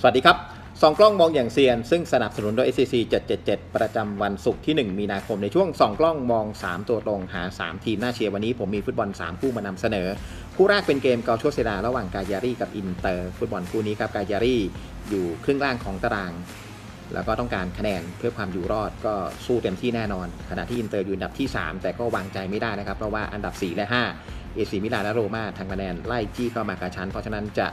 สวัสดีครับสองกล้องมองอย่างเซียน ซึ่งสนับสนุนโดย SCC 777 ประจำวันศุกร์ที่ 1 มีนาคมในช่วงสองกล้องมอง 3 ตัวตรงหา 3 ทีมหน้าเชียร์วันนี้ผมมีฟุตบอล 3 คู่มานำเสนอ คู่แรกเป็นเกมเกาโชเซดาระหว่างกายารีกับอินเตอร์ฟุตบอลคู่นี้ครับกายารีอยู่ครึ่งล่างของตาราง แล้วก็ต้องการคะแนนเพื่อความอยู่รอดก็สู้เต็มที่แน่นอน ขณะที่อินเตอร์อยู่อันดับที่ 3 แต่ก็วางใจไม่ได้นะครับเพราะว่าอันดับ 4 และ 5 เอซีมิลานและโรม่าทางคะแนนไล่จี้เข้ามากระชั้นเพราะฉะนั้นจะ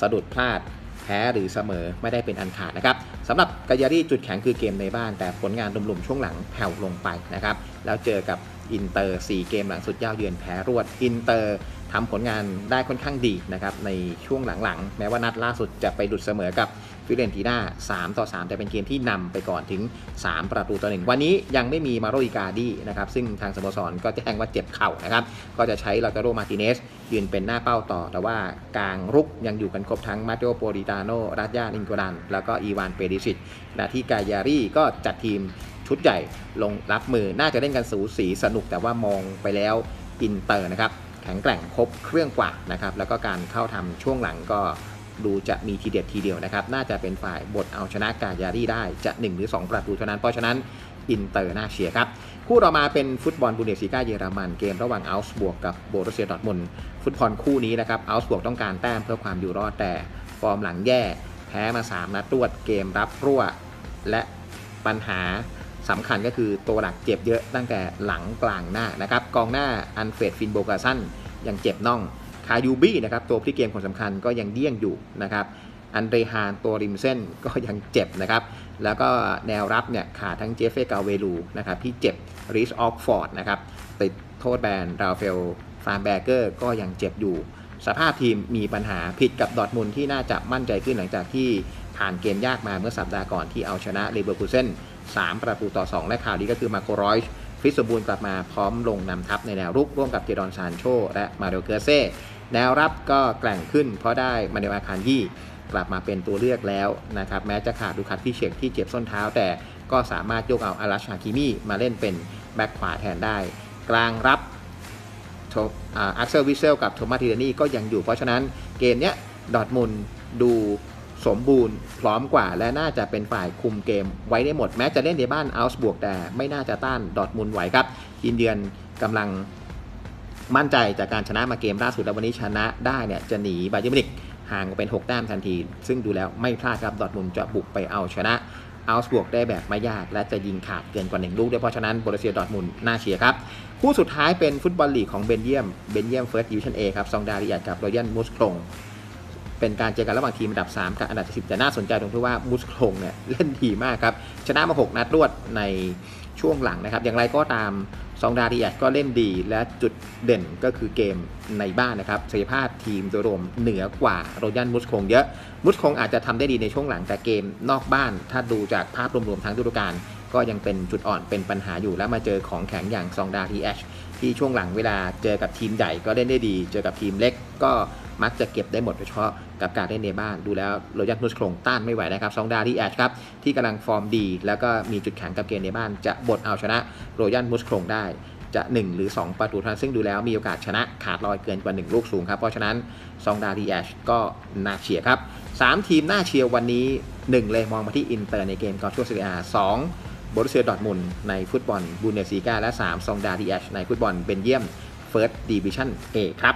สะดุดพลาด พ้หรือเสมอไม่ได้เป็นอันขาดนะครับสำหรับกายารีจุดแข็งคือเกมในบ้าน แต่ผลงานรวมๆช่วงหลังแผ่วลงไปนะครับแล้วเจอกับอินเตอร์ 4 เกมหลังสุดเย้าเยือนแพ้รวดอินเตอร์ทำผลงานได้ค่อนข้างดีนะครับในช่วงหลังๆ แม้ว่านัดล่าสุดจะไปดุดเสมอกับ ฟิเรนติน่า3ต่อ 3 แต่เป็นเกมที่นำไปก่อนถึง 3 ประตูต่อหนึ่งวันนี้ยังไม่มีมาโรอิกาดีนะครับซึ่งทางสโมสรก็แจ้งว่าเจ็บเข่านะครับก็จะใช้ลาตาโรมาติเนสยืนเป็นหน้าเป้าต่อ แต่ว่ากลางรุกยังอยู่กันครบทั้งมาเตโอโปลิตาโนรัตยาอินโกดัน แล้วก็อีวานเปริชิตขณะที่กายารีก็จัดทีมชุดใหญ่ลงรับมือน่าจะเล่นกันสูสีสนุกแต่ว่ามองไปแล้วอินเตอร์นะครับแข็งแกร่งครบเครื่องกว่านะครับแล้วก็การเข้าทำช่วงหลังก็ ดูจะมีทีเด็ดทีเดียวนะครับ น่าจะเป็นฝ่ายบทเอาชนะกายารีได้จะ1หรือ 2 ประตูเท่านั้น เพราะฉะนั้นอินเตอร์น่าเชียร์ครับ คู่ต่อมาเป็นฟุตบอลบูเดสซีกาเยอรมันเกมระหว่างอัลส์บวกกับโบรุสเซียดอทมุนฟุตบอลคู่นี้นะครับอัลส์บวกต้องการแต้มเพื่อความอยู่รอดแต่ฟอร์มหลังแย่ แพ้มา 3 นัดรวดเกมรับรั่ว และปัญหาสำคัญก็คือตัวหลักเจ็บเยอะตั้งแต่หลังกลางหน้านะครับกองหน้าอันเฟรดฟินโบกาซันยังเจ็บน่อง คายูบี้นะครับตัวพลิกเกมคนสำคัญก็ยังเดี้ยงอยู่นะครับอันเดรฮานตัวริมเส้นก็ยังเจ็บนะครับ แล้วก็แนวรับเนี่ยขาดทั้งเจฟเฟกาเวลูนะครับที่เจ็บริสออกฟอร์ดนะครับติดโทษแบนราเฟลฟานแบเกอร์ก็ยังเจ็บอยู่ สภาพทีมมีปัญหาผิดกับดอทมุนที่น่าจะมั่นใจขึ้นหลังจากที่ผ่านเกมยากมาเมื่อสัปดาห์ก่อนที่เอาชนะเลเวอร์คูเซน3 ประตูต่อ 2 และข่าวดีก็คือมาโครอยส์ฟิสบูรณ์กลับมาพร้อมลงนำทัพในแนวรุกร่วมกับเจดอนซานโช และมาเรโอเกเซ่ แนวรับก็แกร่งขึ้น เพราะได้มาเนลอาคารยี่กลับมาเป็นตัวเลือกแล้วนะครับแม้จะขาดดูคัตพี่เชกที่เจ็บส้นเท้า แต่ก็สามารถยกเอาอาราชาคิมี่มาเล่นเป็นแบ็คขวาแทนได้ กลางรับอักเซลวิเซลกับโทมัสทีเดนี่ก็ยังอยู่เพราะฉะนั้นเกมเนี้ยดอทมุนดูสมบูรณ์พร้อมกว่าและน่าจะเป็นฝ่ายคุมเกมไว้ได้หมดแม้จะเล่นในบ้านอัลส์บวกแต่ไม่น่าจะต้านดอทมุนไหวครับทีมเยือนกำลัง มั่นใจจากการชนะมาเกมล่าสุดแล้ววันนี้ชนะได้เนี่ยจะหนีบาเยอร์มินิกห่างเป็น 6 แต้มทันที ซึ่งดูแล้วไม่พลาดครับดอทมุนจะบุกไปเอาชนะอัลสบวกได้แบบไม่ยาก และจะยิงขาดเกินกว่า1ลูกด้วยเพราะฉะนั้นโบรเซียดอทมุนน่าเชียร์ครับ คู่สุดท้ายเป็นฟุตบอลลีกของเบนเยียมเบนเยียมเฟิร์สดิวิชั่นเอครับซองดาริอากับรอยัลมุสโครงเป็นการเจอกันระหว่างทีมอันดับ 3 กับอันดับ10แต่น่าสนใจตรงที่ว่ามุสโครงเนี่ยเล่นดีมากครับชนะมา 6 นัดรวดในช่วงหลังนะครับ อย่างไรก็ตาม ซองดาริอาก็เล่นดีและจุดเด่นก็คือเกมในบ้านนะครับศักยภาพทีมโดยรวมเหนือกว่าโรยันมุสคงเยอะ มุสคงอาจจะทำได้ดีในช่วงหลังแต่เกมนอกบ้าน ถ้าดูจากภาพรวมๆทั้งฤดูกาลก็ยังเป็นจุดอ่อนเป็นปัญหาอยู่และมาเจอของแข็งอย่างซองดาทีเอชที่ช่วงหลังเวลาเจอกับทีมใหญ่ก็เล่นได้ดี เจอกับทีมเล็กก็ มักจะเก็บได้หมดโดยเฉพาะกับการเล่นในบ้าน ดูแล้วโรยันมุสโคงต้านไม่ไหวนะครับซองดาทีแอชครับที่กำลังฟอร์มดี แล้วก็มีจุดแข็งกับเกมในบ้าน จะบดเอาชนะโรยันมุสโคงได้จะ 1 หรือ 2 ประตูเท่านั้นซึ่งดูแล้วมีโอกาสชนะขาดลอยเกินกว่า 1 ลูกสูงครับ เพราะฉะนั้นซองดาดีแอชก็น่าเชียร์ครับ 3 ทีมน่าเชียร์วันนี้ 1 เลยมองมาที่อินเตอร์ในเกมกอล์ฟชัวร์ซีเรียสองบรุเซียดอร์ทมุนในฟุตบอลบูเนสซีกาและ 3 ซองดาดีแอชในฟุตบอลเบนเยียมเฟิร์สดิวิชั่นเอครับ